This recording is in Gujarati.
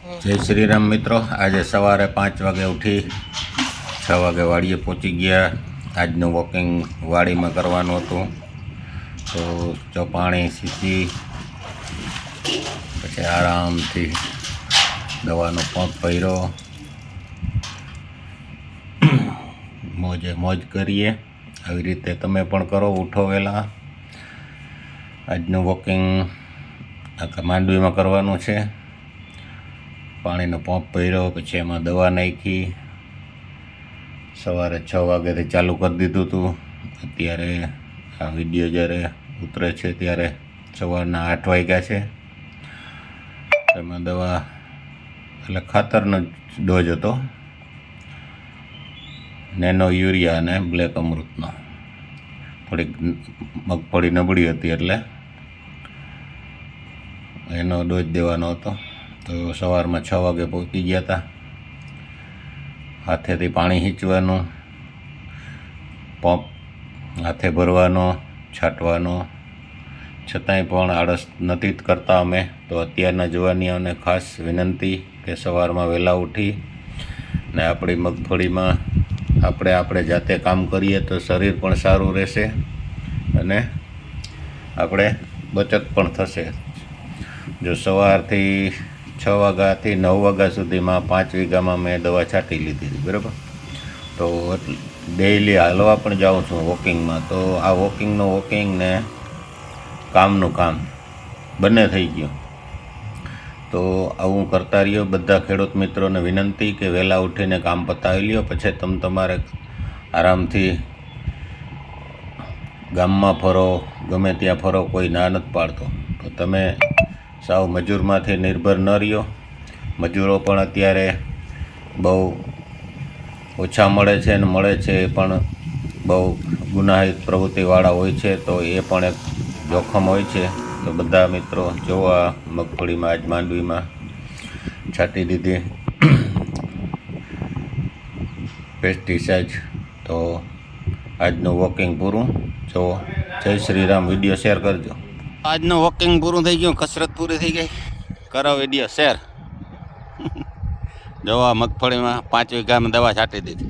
જય શ્રી રામ મિત્રો. આજે સવારે પાંચ વાગે ઉઠી છ વાગે વાડીએ પહોંચી ગયા. આજનું વોકિંગ વાડીમાં કરવાનું હતું. તો ચોપાણી સીચી, પછી આરામથી દવાનો પંપ ભર્યો. મોજે મોજ કરીએ. આવી રીતે તમે પણ કરો, ઉઠો વહેલા. આજનું વોકિંગ આખા માંડવીમાં કરવાનું છે. પાણીનો પંપ ભર્યો, પછી એમાં દવા નાખી. સવારે છ વાગ્યાથી ચાલુ કરી દીધું હતું અત્યારે આ વીડિયો જ્યારે ઉતરે છે ત્યારે સવારના આઠ વાગ્યા છે. એમાં દવા, એટલે ખાતરનો ડોઝ હતો. નેનો યુરિયા અને બ્લેક અમૃતનો. થોડીક મગફળી નબળી હતી એટલે એનો ડોઝ દેવાનો હતો. તો સવારમાં છ વાગે પહોંચી ગયા હતા હાથેથી પાણી ખીંચવાનું પંપ હાથે ભરવાનો, છાંટવાનો. છતાંય પણ આળસ નથી કરતા અમે. તો અત્યારના જવાનીઓને ખાસ વિનંતી કે સવારમાં વહેલા ઉઠી ને આપણી મગફળીમાં આપણે આપણે જાતે કામ કરીએ તો શરીર પણ સારું રહેશે અને આપણે બચત પણ થશે. જો સવારથી છ વાગ્યાથી નવ વાગ્યા સુધીમાં પાંચ વીઘામાં મેં દવા છાંટી લીધી હતી, બરાબર? તો ડેઈલી હાલવા પણ જાઉં છું વોકિંગમાં. તો આ વોકિંગનું વોકિંગ ને કામનું કામ બંને થઈ ગયું. તો આવું કરતા રહ્યો. બધા ખેડૂત મિત્રોને વિનંતી કે વહેલા ઉઠીને કામ પતાવી લ્યો. પછી તમે તમારે આરામથી ગામમાં ફરો. ગમે ત્યાં ફરો, કોઈ ના નથી પાડતો. તો તમે સાવ મજૂરમાંથી નિર્ભર ન રહ્યો. મજૂરો પણ અત્યારે બહુ ઓછા મળે છે અને મળે છે એ પણ બહુ ગુનાહિત પ્રવૃત્તિવાળા હોય છે, તો એ પણ એક જોખમ હોય છે. તો બધા મિત્રો જોવા મગફળીમાં, આજ માંડવીમાં છાંટી દીધી પેસ્ટિસાઇડ તો આજનું વોકિંગ પૂરું. જો જય શ્રી રામ, વીડિયો શેર કરજો. આજનું વોકિંગ પૂરું થઈ ગયું, કસરત પૂરી થઈ ગઈ. કરો વીડિયો શેર જવા મગફળીમાં પાંચ વીઘામાં દવા છાંટી દીધી.